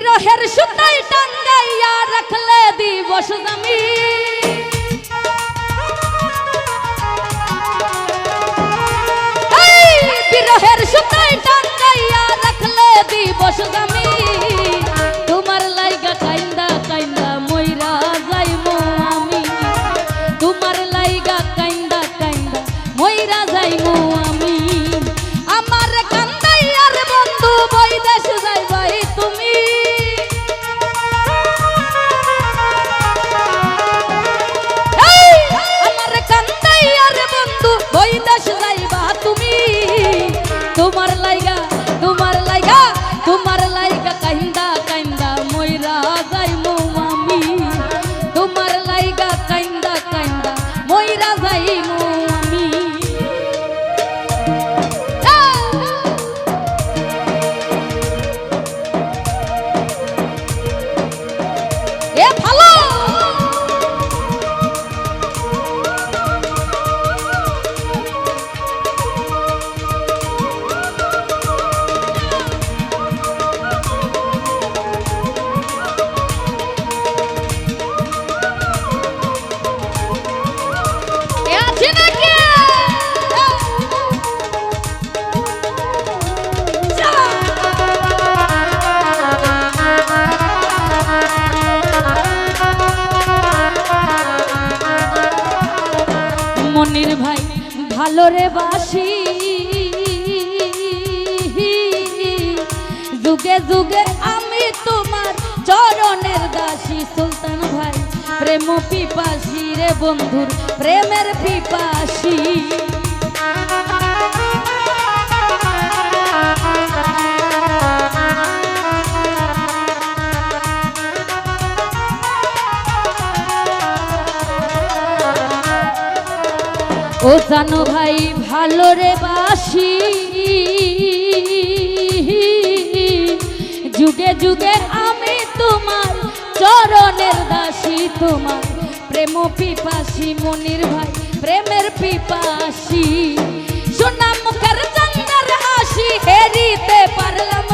বিরহের সুতাই টাঙ্গাইয়া রাখলে দিবস জামি। মনির ভাই, ভালো রে বাসি। যুগে যুগে আমি তোমার চরণের দাসী সুলতান ভাই। প্রেম পিপাসি রে বন্ধুর, প্রেমের পিপাসী। জানো ভাই, ভালো রে বাসি। যুগে যুগে আমি তোমার চরণের দাসী, তোমার প্রেম পিপাসী, মনির ভাই, প্রেমের পিপাসী। সোনা মুখের চন্দ্রের হাসি হেরিতে পারলাম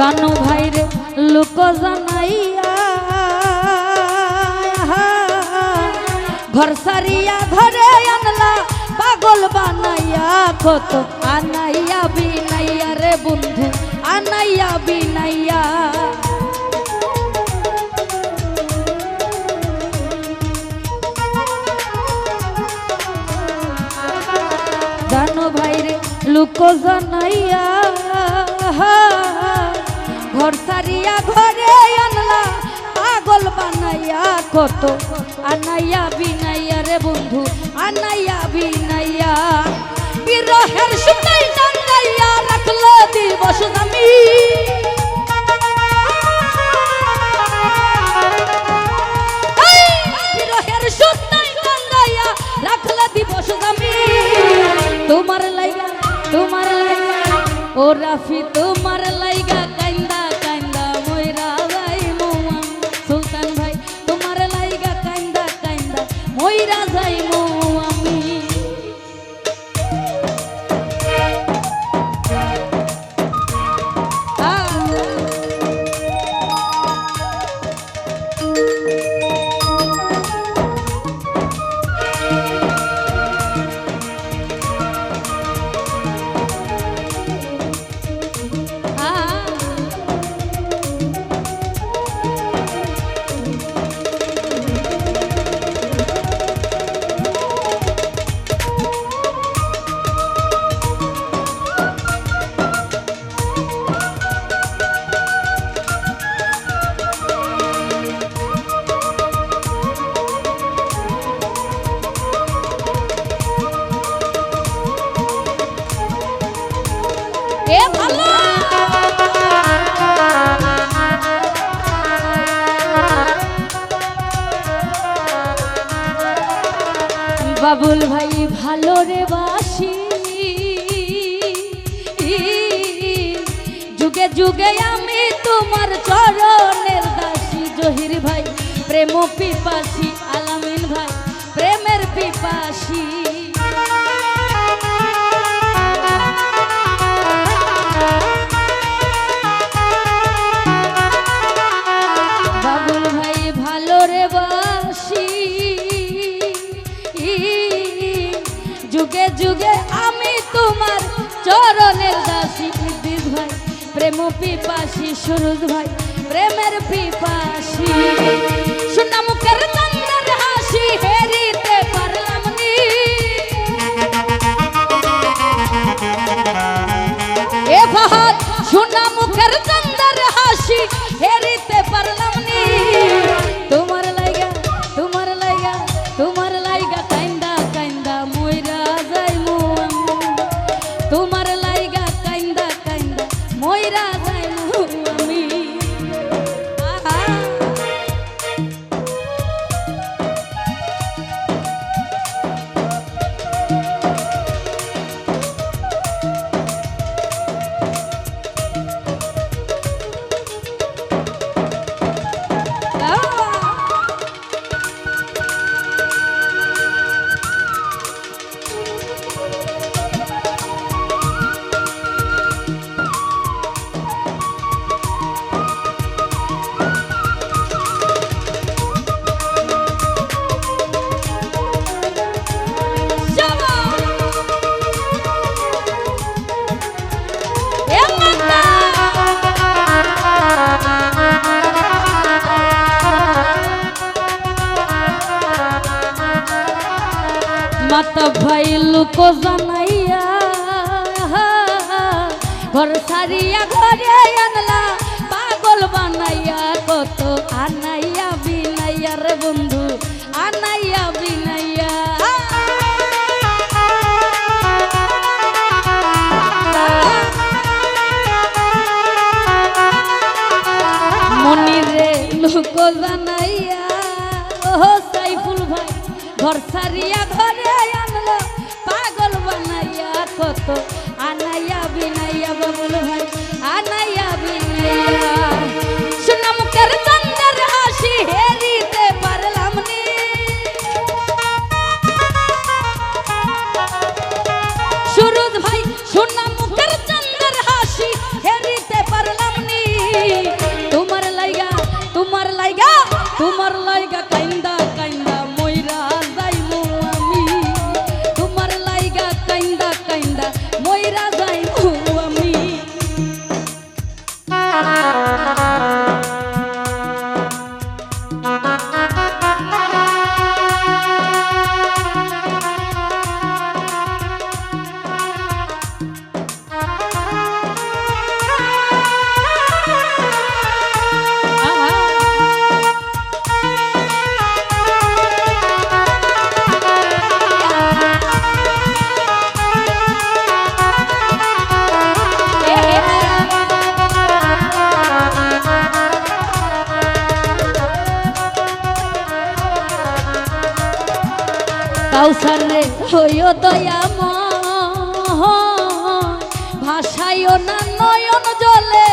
জানো ভাই রে, লোক জানাইয়া, ঘর সারিয়া ঘরে আনলা, পাগল বানাইয়া, কত আনাইয়া বিনাইয়া রে বন্ধু, আনাইয়া বিনাইয়া। জানো ভাইরে লুক জানাইয়া ঘর সারিয়া ঘরে আনলা, পাগল বানাইয়া কত। আনাইয়া বিনাইয়া রে বন্ধু, আনাইয়া বিনাইয়া। বিরহের সুতাই টাঙ্গাইয়া রাখল দিবস দামি তোমার তোমার ও রাফি তোমার বাবুল ভাই, ভালো রে বাসি। যুগে যুগে আমি তোমার চরণের দাসী। জহির ভাই, প্রেম পিপাসি, আলামিন ভাই, প্রেমের পিপাসী। পিপাসী সুরজ ভাই প্রেমের পিপাসী। শোনা মুখের মাতা ভাই লোক জানাইয়া ঘর সারিয়া ঘরে আনলা আনাইয়া বিনাইয়া বাবুল ভাই। হইও দয়া ভাষাইও না, নয়ন জলে।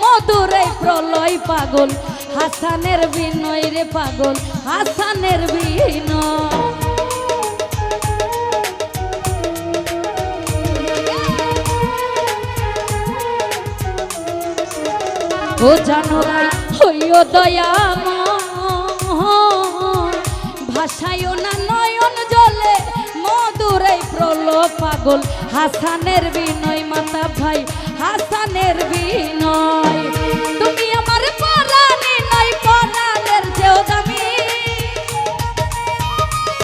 মধুরে প্রলয় পাগল। হাসানের বিনয় রে পাগল। হাসানের বিনয়। ও জানো হইও দয়াম ভাষায়ও না হলো পাগল। হাসানের বিনয় মাতা ভাই হাসানের বিনয়।